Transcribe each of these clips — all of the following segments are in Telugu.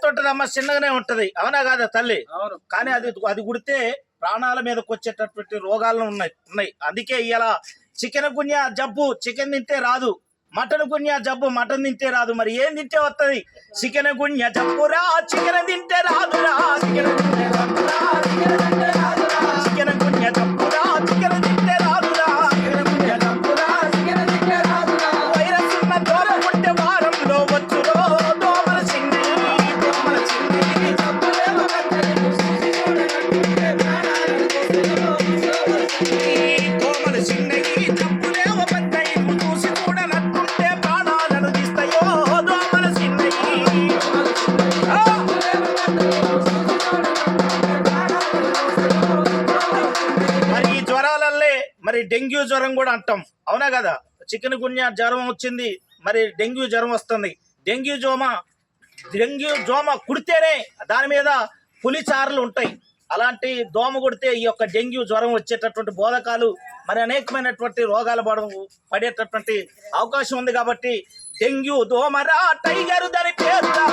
ఉంటదమ్మా చిన్నగానే ఉంటది. అవునా కాదా తల్లి? అవును. కానీ అది అది కుడితే ప్రాణాల మీదకి వచ్చేటటువంటి రోగాలు ఉన్నాయి ఉన్నాయి. అందుకే ఇలా చికెన్ గున్యా జబ్బు చికెన్ తింటే రాదు. మటన్ గున్యా జబ్బు మటన్ తింటే రాదు. మరి ఏం తింటే వస్తది చికెన్ గున్యా జబ్బురా చికెన్ తింటే రాదురా చికెన్ జబ్బురా చికెన్ మరి డెంగ్యూ జ్వరం కూడా అంటాం. అవునా కదా? చికెన్ గున్యా జ్వరం వచ్చింది మరి డెంగ్యూ జ్వరం వస్తుంది. డెంగ్యూ జోమ డెంగ్యూ జోమ కుడితేనే దాని మీద పులిచారులు ఉంటాయి. అలాంటి దోమ కొడితే ఈ యొక్క డెంగ్యూ జ్వరం వచ్చేటటువంటి బోధకాలు మరి అనేకమైనటువంటి రోగాలు పడ పడేటటువంటి అవకాశం ఉంది కాబట్టి డెంగ్యూ దోమరా టైగర్ దాని పేరురా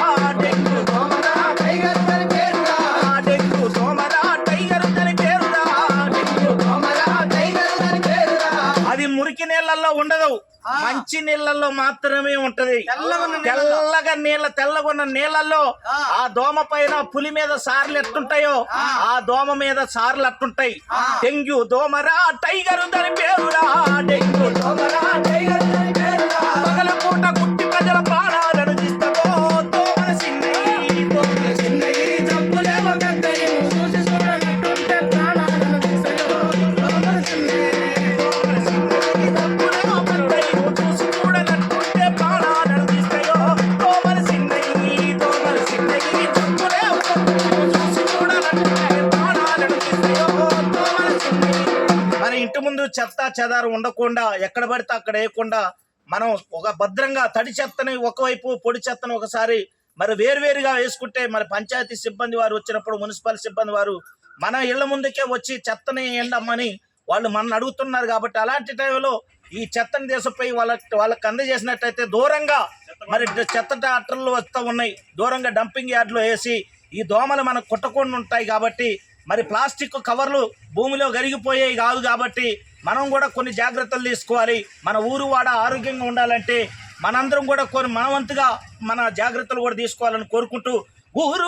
నీళ్ళల్లో ఉండదు. మంచి నీళ్ళల్లో మాత్రమే ఉంటది. తెల్లగా నీళ్ళ తెల్లగున్న నీళ్ళల్లో ఆ. దోమ పైన పులి మీద సార్లు ఎట్టుంటాయో ఆ. దోమ మీద సార్లు అట్టుంటాయి. డెంగ్యూ దోమరా టైగర్ దాని పేరురా డెంగ్యూ దోమరా పగల ఇంటి ముందు చెత్త చెదారు ఉండకుండా ఎక్కడ పడితే అక్కడ వేయకుండా మనం ఒక భద్రంగా తడి చెత్తని ఒకవైపు పొడి చెత్తను ఒకసారి మరి వేరువేరుగా వేసుకుంటే మరి పంచాయతీ సిబ్బంది వారు వచ్చినప్పుడు మున్సిపల్ సిబ్బంది వారు మన ఇళ్ళ ముందుకే వచ్చి చెత్తని ఎండమ్మని వాళ్ళు మన అడుగుతున్నారు కాబట్టి అలాంటి టైంలో ఈ చెత్తని దేశపై వాళ్ళ వాళ్ళకి అందజేసినట్టయితే దూరంగా మరి చెత్త అట్టలు వస్తూ ఉన్నాయి. దూరంగా డంపింగ్ యార్డ్లో వేసి ఈ దోమలు మనకు కుట్టకుండా ఉంటాయి కాబట్టి మరి ప్లాస్టిక్ కవర్లు భూమిలో గరిగిపోయాయి కాదు కాబట్టి మనం కూడా కొన్ని జాగ్రత్తలు తీసుకోవాలి. మన ఊరు వాడ ఆరోగ్యంగా ఉండాలంటే మనందరం కూడా కొన్ని మనవంతుగా మన జాగ్రత్తలు కూడా తీసుకోవాలని కోరుకుంటూ ఊరు